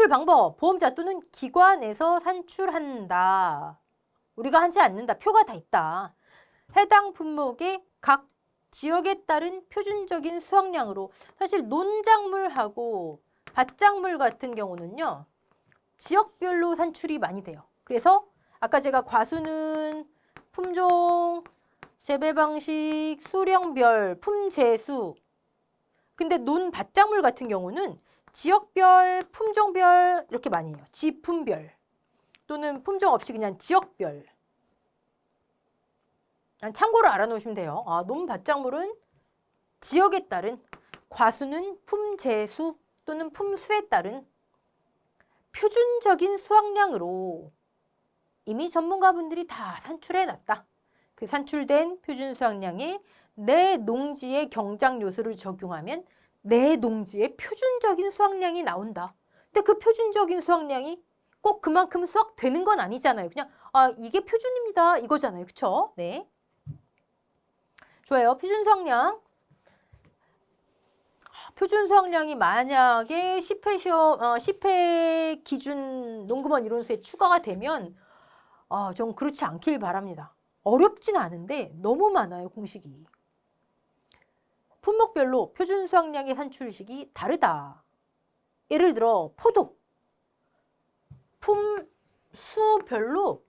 산출 방법, 보험자 또는 기관에서 산출한다. 우리가 하지 않는다. 표가 다 있다. 해당 품목의 각 지역에 따른 표준적인 수확량으로 사실 논작물하고 밭작물 같은 경우는요. 지역별로 산출이 많이 돼요. 그래서 아까 제가 과수는 품종, 재배 방식, 수령별, 품재수. 근데 논 밭작물 같은 경우는 지역별, 품종별 이렇게 많이 해요. 지품별 또는 품종 없이 그냥 지역별. 참고로 알아놓으시면 돼요. 아, 논 밭작물은 지역에 따른 과수는 품재수 또는 품수에 따른 표준적인 수확량으로 이미 전문가분들이 다 산출해 놨다. 그 산출된 표준 수확량에 내 농지의 경작 요소를 적용하면 내 농지의 표준적인 수확량이 나온다. 근데 그 표준적인 수확량이 꼭 그만큼 수확되는 건 아니잖아요. 그냥 아 이게 표준입니다. 이거잖아요. 그쵸? 네. 좋아요. 표준 수확량. 아, 표준 수확량이 만약에 10회 시험, 어, 10회 기준 농구먼 이론수에 추가가 되면 아, 좀 그렇지 않길 바랍니다. 어렵진 않은데 너무 많아요, 공식이. 품목별로 표준 수확량의 산출식이 다르다. 예를 들어 포도. 품수별로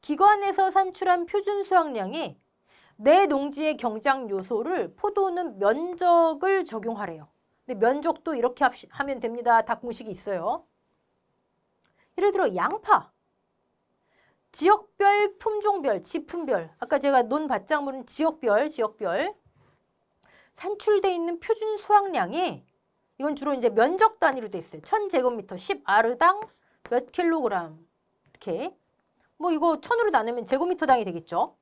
기관에서 산출한 표준 수확량에 내 농지의 경작 요소를 포도는 면적을 적용하래요. 근데 면적도 이렇게 하면 됩니다. 다 공식이 있어요. 예를 들어 양파. 지역별, 품종별, 지품별. 아까 제가 논 밭작물은 지역별, 지역별. 산출돼 있는 표준 수확량에 이건 주로 이제 면적 단위로 돼 있어요. 1000제곱미터 10아르당 몇 킬로그램. 이렇게. 뭐 이거 1000으로 나누면 제곱미터당이 되겠죠.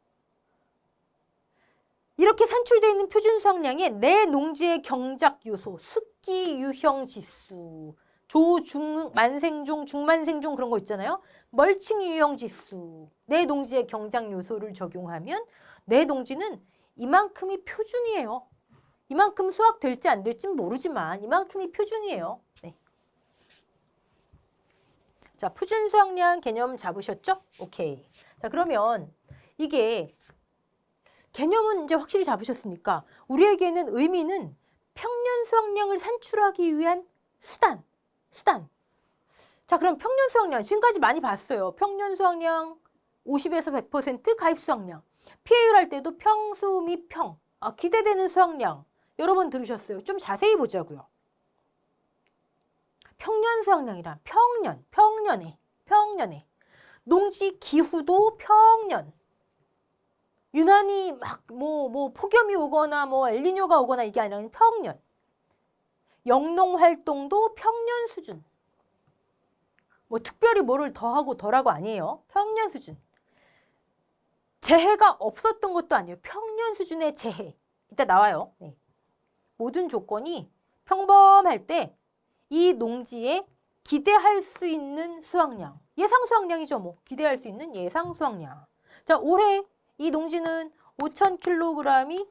이렇게 산출되어 있는 표준 수확량에 내 농지의 경작 요소, 습기 유형 지수, 조 중 만생종, 중만생종 그런 거 있잖아요. 멀칭 유형 지수, 내 농지의 경작 요소를 적용하면 내 농지는 이만큼이 표준이에요. 이만큼 수확될지 안 될지는 모르지만 이만큼이 표준이에요. 네. 자, 표준 수확량 개념 잡으셨죠? 오케이. 자, 그러면 이게 개념은 이제 확실히 잡으셨으니까 우리에게는 의미는 평년 수확량을 산출하기 위한 수단, 수단. 자, 그럼 평년 수확량 지금까지 많이 봤어요. 평년 수확량 50에서 100% 가입 수확량. 피해율 할 때도 평수 및 평. 아, 기대되는 수확량. 여러 번 들으셨어요. 좀 자세히 보자고요. 평년 수확량이란 평년, 평년에, 평년에. 농지 기후도 평년. 유난히 막뭐뭐 폭염이 오거나 뭐 엘니뇨가 오거나 이게 아니라 평년. 영농 활동도 평년 수준. 뭐 특별히 뭐를 더하고 덜하고 아니에요. 평년 수준. 재해가 없었던 것도 아니에요. 평년 수준의 재해. 이따 나와요. 네. 모든 조건이 평범할 때 이 농지에 기대할 수 있는 수확량. 예상 수확량이죠, 뭐. 기대할 수 있는 예상 수확량. 자, 올해 이 농지는 5,000kg이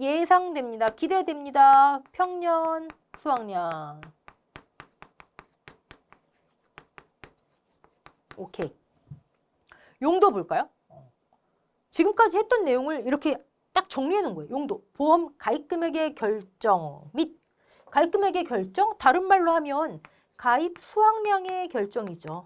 예상됩니다. 기대됩니다. 평년 수확량. 오케이. 용도 볼까요? 지금까지 했던 내용을 이렇게 딱 정리해 놓은 거예요. 용도. 보험 가입 금액의 결정 및 가입 금액의 결정 다른 말로 하면 가입 수확량의 결정이죠.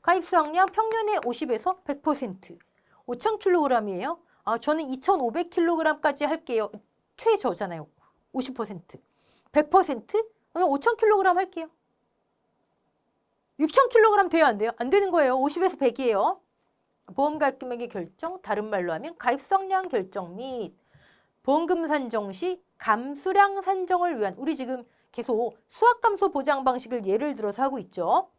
가입 수확량 평년에 50에서 100%. 5,000kg이에요. 아, 저는 2,500kg까지 할게요. 최저잖아요. 50%. 100%? 그럼 5,000kg 할게요. 6,000kg 돼요, 안 돼요? 안 되는 거예요. 50에서 100이에요. 보험 가입 금액의 결정, 다른 말로 하면 가입 수확량 결정 및 보험금 산정 시 감수량 산정을 위한 우리 지금 계속 수확감소 보장 방식을 예를 들어서 하고 있죠.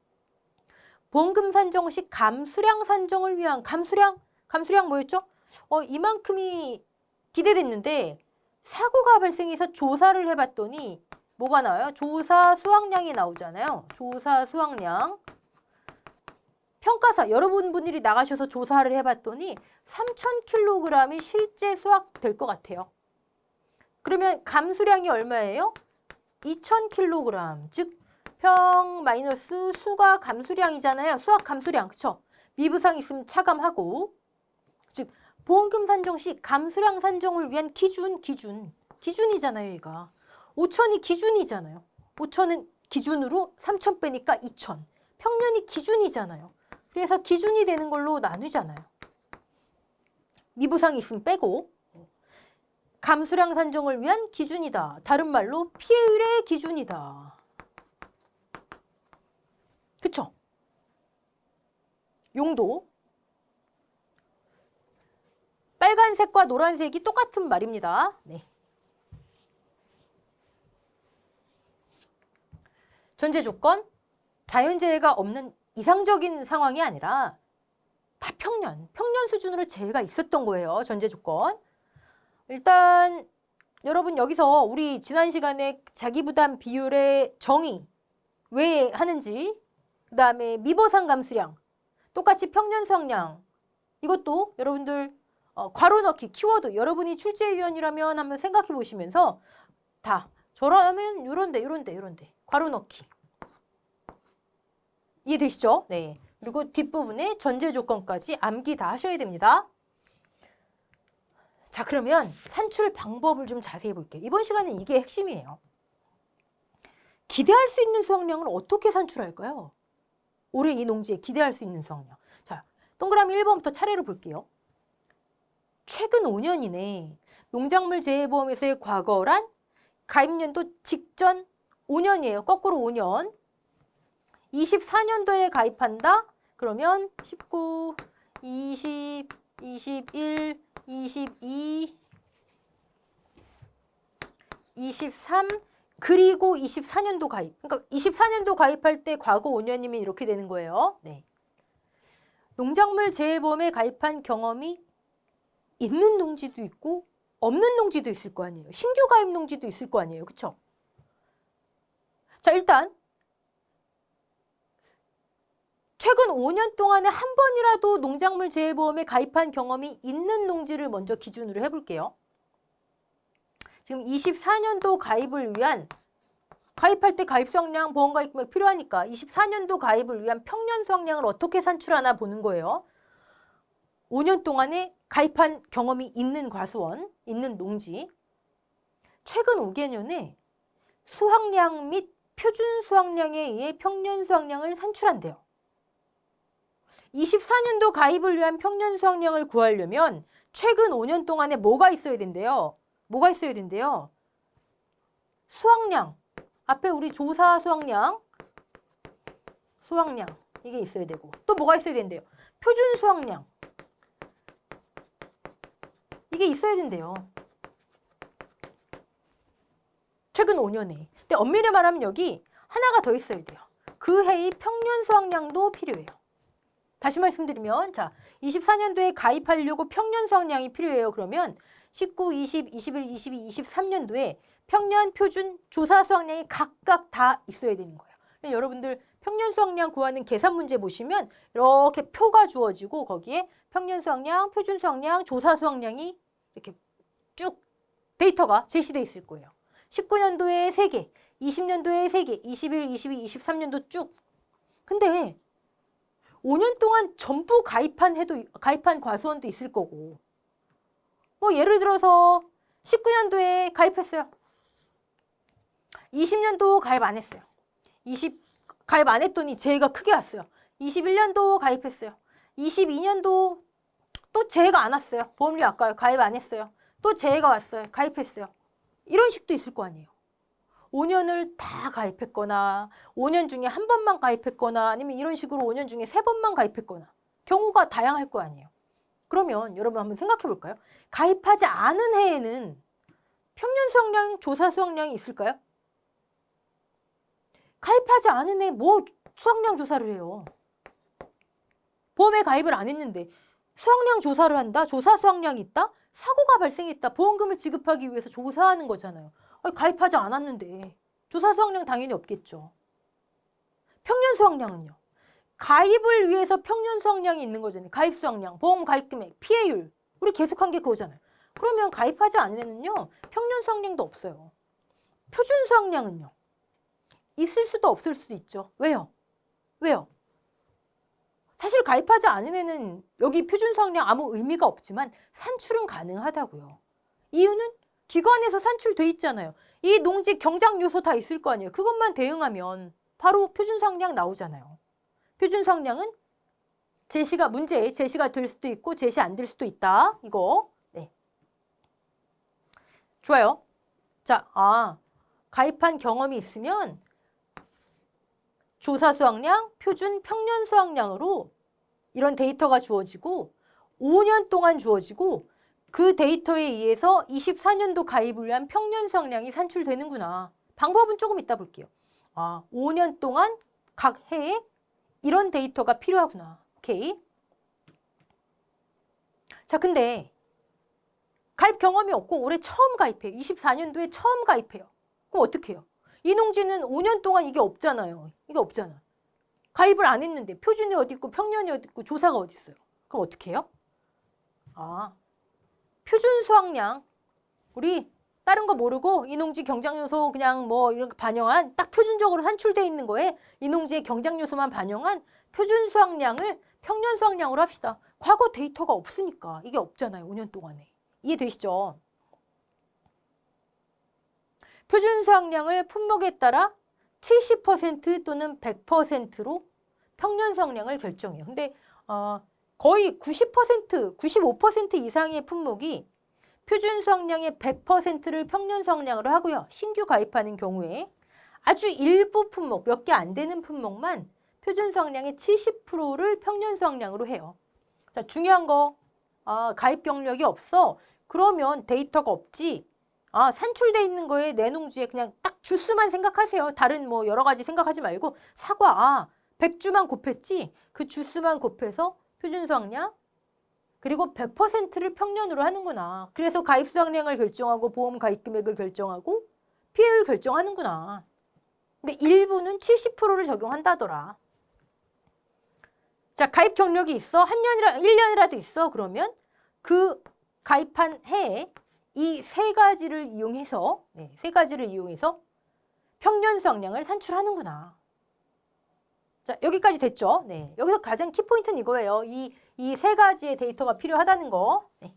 보험금 산정 시 감수량 산정을 위한 감수량 감수량 뭐였죠? 어 이만큼이 기대됐는데 사고가 발생해서 조사를 해봤더니 뭐가 나와요? 조사 수확량이 나오잖아요. 조사 수확량. 평가사 여러분 분들이 나가셔서 조사를 해봤더니 3,000kg이 실제 수확될 것 같아요. 그러면 감수량이 얼마예요? 2,000kg, 즉 평 마이너스 수가 감수량이잖아요. 수학 감수량. 그쵸? 미부상 있으면 차감하고 즉 보험금 산정 시 감수량 산정을 위한 기준 기준 기준이잖아요, 얘가. 5천이 기준이잖아요. 5천은 기준으로 3천 빼니까 2천. 평년이 기준이잖아요. 그래서 기준이 되는 걸로 나누잖아요. 미부상 있으면 빼고 감수량 산정을 위한 기준이다. 다른 말로 피해율의 기준이다. 그쵸? 용도 빨간색과 노란색이 똑같은 말입니다. 네. 전제 조건 자연재해가 없는 이상적인 상황이 아니라 다 평년, 평년 수준으로 재해가 있었던 거예요. 전제 조건. 일단 여러분 여기서 우리 지난 시간에 자기 부담 비율의 정의 왜 하는지 그 다음에 미보상 감수량 똑같이 평년 수확량 이것도 여러분들 어, 괄호 넣기 키워드 여러분이 출제위원이라면 한번 생각해 보시면서 다 저라면 요런데 요런데 요런데 괄호 넣기 이해되시죠? 네. 그리고 뒷부분에 전제 조건까지 암기 다 하셔야 됩니다. 자, 그러면 산출 방법을 좀 자세히 볼게요. 이번 시간은 이게 핵심이에요. 기대할 수 있는 수확량을 어떻게 산출할까요? 올해 이 농지에 기대할 수 있는 수확량. 자, 동그라미 1번부터 차례로 볼게요. 최근 5년 이내 농작물 재해보험에서의 과거란 가입년도 직전 5년이에요. 거꾸로 5년. 24년도에 가입한다? 그러면 19, 20, 21, 22, 23, 그리고 24년도 가입. 그러니까 24년도 가입할 때 과거 5년이면 이렇게 되는 거예요. 네. 농작물 재해보험에 가입한 경험이 있는 농지도 있고 없는 농지도 있을 거 아니에요. 신규 가입 농지도 있을 거 아니에요. 그쵸? 자, 일단 최근 5년 동안에 한 번이라도 농작물 재해보험에 가입한 경험이 있는 농지를 먼저 기준으로 해볼게요. 지금 24년도 가입을 위한 가입할 때 가입 수확량, 보험 가입 금액 필요하니까 24년도 가입을 위한 평년 수확량을 어떻게 산출하나 보는 거예요. 5년 동안에 가입한 경험이 있는 과수원, 있는 농지. 최근 5개년에 수확량 및 표준 수확량에 의해 평년 수확량을 산출한대요. 24년도 가입을 위한 평년 수확량을 구하려면 최근 5년 동안에 뭐가 있어야 된대요? 뭐가 있어야 된대요? 수확량. 앞에 우리 조사 수확량, 수확량 이게 있어야 되고 또 뭐가 있어야 된대요? 표준 수확량. 이게 있어야 된대요. 최근 5년에. 근데 엄밀히 말하면 여기 하나가 더 있어야 돼요. 그 해의 평년 수확량도 필요해요. 다시 말씀드리면 자 24년도에 가입하려고 평년 수확량이 필요해요. 그러면 19, 20, 21, 22, 23년도에 평년, 표준, 조사 수확량이 각각 다 있어야 되는 거예요. 그러니까 여러분들 평년 수확량 구하는 계산 문제 보시면 이렇게 표가 주어지고 거기에 평년 수확량, 표준 수확량, 조사 수확량이 이렇게 쭉 데이터가 제시돼 있을 거예요. 19년도에 3개, 20년도에 3개, 21, 22, 23년도 쭉. 근데 5년 동안 전부 가입한 해도 가입한 과수원도 있을 거고. 뭐 예를 들어서 19년도에 가입했어요. 20년도 가입 안 했어요. 20 가입 안 했더니 재해가 크게 왔어요. 21년도 가입했어요. 22년도 또 재해가 안 왔어요. 보험료 아까요. 가입 안 했어요. 또 재해가 왔어요. 가입했어요. 이런 식도 있을 거 아니에요. 5년을 다 가입했거나 5년 중에 한 번만 가입했거나 아니면 이런 식으로 5년 중에 세 번만 가입했거나 경우가 다양할 거 아니에요. 그러면 여러분 한번 생각해 볼까요? 가입하지 않은 해에는 평년 수확량, 조사 수확량이 있을까요? 가입하지 않은 해 뭐 수확량 조사를 해요? 보험에 가입을 안 했는데 수확량 조사를 한다? 조사 수확량이 있다? 사고가 발생했다. 보험금을 지급하기 위해서 조사하는 거잖아요. 아니, 가입하지 않았는데 조사 수확량 당연히 없겠죠. 평년 수확량은요? 가입을 위해서 평년 수확량이 있는 거잖아요. 가입 수확량, 보험 가입 금액, 피해율. 우리 계속한 게 그거잖아요. 그러면 가입하지 않은 애는요. 평년 수확량도 없어요. 표준 수확량은요. 있을 수도 없을 수도 있죠. 왜요? 왜요? 사실 가입하지 않은 애는 여기 표준 수확량 아무 의미가 없지만 산출은 가능하다고요. 이유는 기관에서 산출돼 있잖아요. 이 농지 경작 요소 다 있을 거 아니에요. 그것만 대응하면 바로 표준 수확량 나오잖아요. 표준 수확량은 제시가 문제에 제시가 될 수도 있고 제시 안 될 수도 있다. 이거. 네. 좋아요. 자, 아, 가입한 경험이 있으면 조사 수확량, 표준 평년 수확량으로 이런 데이터가 주어지고 5년 동안 주어지고 그 데이터에 의해서 24년도 가입을 위한 평년 수확량이 산출되는구나. 방법은 조금 이따 볼게요. 아, 5년 동안 각 해에 이런 데이터가 필요하구나. 오케이. 자, 근데 가입 경험이 없고 올해 처음 가입해요. 24년도에 처음 가입해요. 그럼 어떻게 해요? 이 농지는 5년 동안 이게 없잖아요. 이게 없잖아. 가입을 안 했는데 표준이 어디 있고 평년이 어디 있고 조사가 어디 있어요? 그럼 어떻게 해요? 아, 표준 수확량 우리 다른 거 모르고 이 농지 경작 요소 그냥 뭐 이렇게 반영한 딱 표준적으로 산출돼 있는 거에 이 농지의 경작 요소만 반영한 표준 수확량을 평년 수확량으로 합시다. 과거 데이터가 없으니까 이게 없잖아요. 5년 동안에. 이해되시죠? 표준 수확량을 품목에 따라 70% 또는 100%로 평년 수확량을 결정해요. 근데 어, 거의 90%, 95% 이상의 품목이 표준 수확량의 100%를 평년 수확량으로 하고요. 신규 가입하는 경우에 아주 일부 품목, 몇 개 안 되는 품목만 표준 수확량의 70%를 평년 수확량으로 해요. 자, 중요한 거, 아, 가입 경력이 없어. 그러면 데이터가 없지. 아, 산출돼 있는 거에 내 농지에 그냥 딱 주스만 생각하세요. 다른 뭐 여러 가지 생각하지 말고 사과, 아, 100주만 곱했지. 그 주스만 곱해서 표준 수확량 그리고 100%를 평년으로 하는구나. 그래서 가입 수확량을 결정하고 보험 가입 금액을 결정하고 피해를 결정하는구나. 근데 일부는 70%를 적용한다더라. 자, 가입 경력이 있어. 한 년이라 1년이라도 있어. 그러면 그 가입한 해에 이 세 가지를 이용해서 네, 세 가지를 이용해서 평년 수확량을 산출하는구나. 자, 여기까지 됐죠? 네. 여기서 가장 키포인트는 이거예요. 이 이 세 가지의 데이터가 필요하다는 거. 네.